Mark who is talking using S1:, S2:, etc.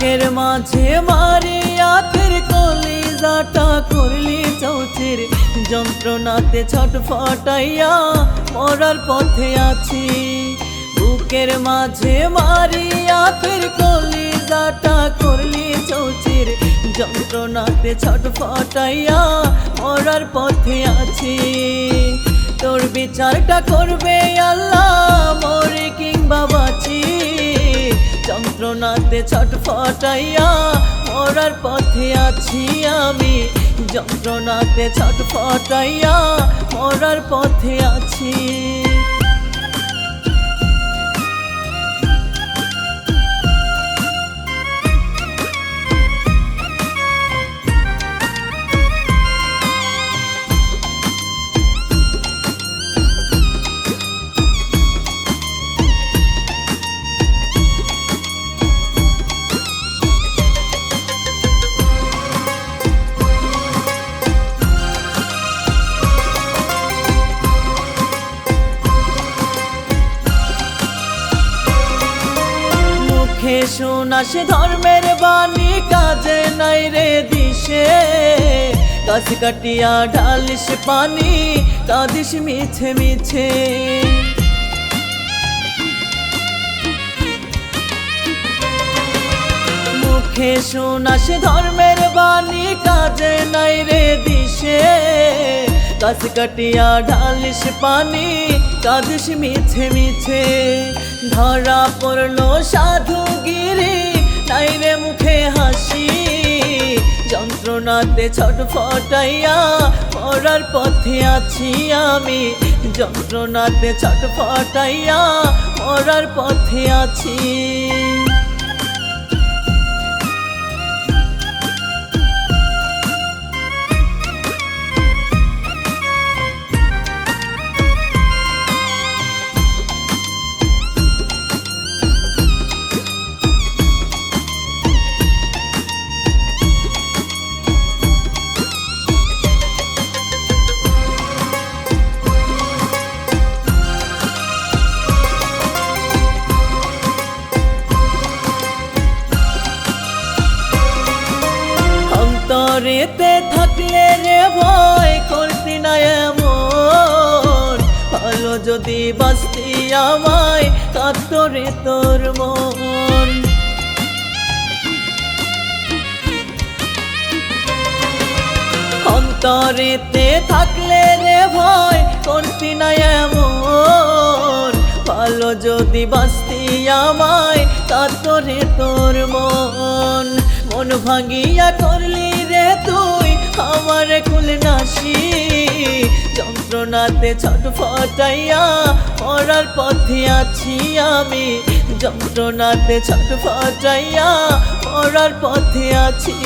S1: মাঝে মারিয়া ফের কলিজাটা করলি চৌচির যন্ত্রণাতে ছটফটাইয়া মরার পথে আছি। বুকের মাঝে মারিয়া ফের কলিজাটা করলি চৌচির যন্ত্রণাতে ছটফটাইয়া মরার পথে আছি। তোর বিচারটা করবে আল্লাহ ছটফটাইয়া মরার পথে আছি আমি। যন্ত্রণাতে ছটফটাইয়া মরার পথে আছি। মুখে শোনাস ধর্মের বাণী কাজে নাই রে দিশে। কাছ কাটিয়া ঢালিস পানি কাঁদিস মিছে মিছে। মুখে শোনাস ধর্মের বাণী কাজে নাই রে দিশে। কাছ কাটিয়া ঢালিস পানি কাঁদিস মিছে মিছে। ধরা পড়ল সাধুগিরি যন্ত্রণাতে ছটফটাইয়া মরার পথে আছি আমি। যন্ত্রণাতে ছটফটাইয়া মরার পথে আছি। অন্তরেতে থাকলে রে ভয় করতি না এমন। ভালো যদি বাঁচতি আমায় কাতরে তোর মন। অন্তরেতে থাকলে রে ভয় করতি না এমন। ভালো যদি বাঁচতি আমায় কাতরে তোর মন। মন ভাঙিয়া করলি তুই আমার কুল নাসি যন্ত্রণাতে ছটফটাইয়া মরার পথে আছি আমি। যন্ত্রণাতে ছটফটাইয়া মরার পথে আছি।